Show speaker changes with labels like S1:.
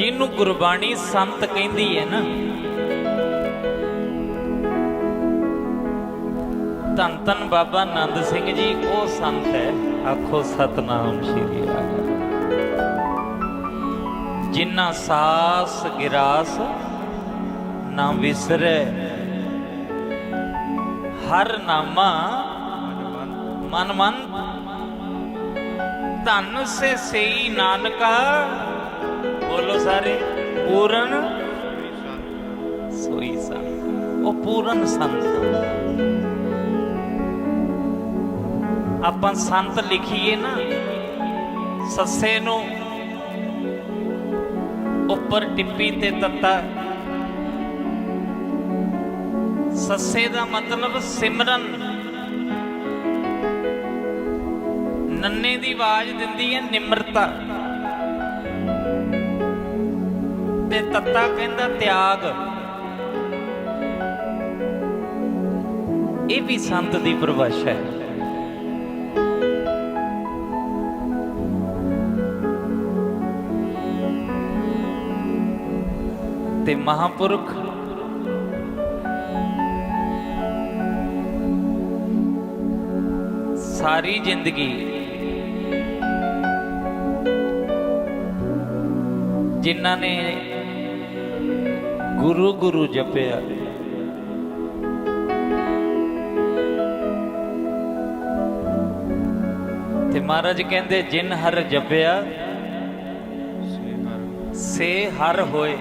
S1: ਜਿਹਨੂੰ ਗੁਰਬਾਣੀ ਸੰਤ ਕਹਿੰਦੀ ਹੈ ਨਾ। ਧੰਨ ਧੰਨ ਬਾਬਾ ਆਨੰਦ ਸਿੰਘ ਜੀ, ਉਹ ਸੰਤ ਹੈ। ਆਖੋ ਸਤਨਾਮ ਸ਼੍ਰੀ ਵਾਹਿਗੁਰੂ ਜਿਨ੍ਹਾਂ ਸਾਸ ਗਿਰਾਸ ਨਾ ਵਿਸਰੈ। ਹਰ ਨਾਮਾ ਮਨ ਮਨ ਧੰਨ ਸੇ ਸਈ ਨਾਨਕਾ ਬੋਲੋ ਸਾਰੇ। ਪੂਰਨ ਸੋਈ ਸੰਤ। ਉਹ ਪੂਰਨ ਸੰਤ। ਆਪਾਂ ਸੰਤ ਲਿਖੀਏ ਨਾ, ਸੱਸੇ ਨੂੰ ਉੱਪਰ ਟਿੱਪੀ ਤੇ ਤੱਤਾ। ਸੱਸੇ ਦਾ ਮਤਲਬ ਸਿਮਰਨ। ਨੰਨੇ ਦੀ ਆਵਾਜ਼ ਦਿੰਦੀ ਹੈ ਨਿਮਰਤਾ। ਤੇ ਤੱਤਾ ਕਹਿੰਦਾ ਤਿਆਗ। ਇਹ ਵੀ ਸੰਤ ਦੀ ਪਰਿਭਾਸ਼ਾ ਹੈ। ਤੇ ਮਹਾਪੁਰਖ ਸਾਰੀ ਜ਼ਿੰਦਗੀ ਜਿਨ੍ਹਾਂ ਨੇ ਗੁਰੂ ਗੁਰੂ ਜਪਿਆ। ਤੇ ਮਹਾਰਾਜ ਕਹਿੰਦੇ ਜਿਨ ਹਰ ਜਪਿਆ ਸੇ ਹਰ ਹੋਏ।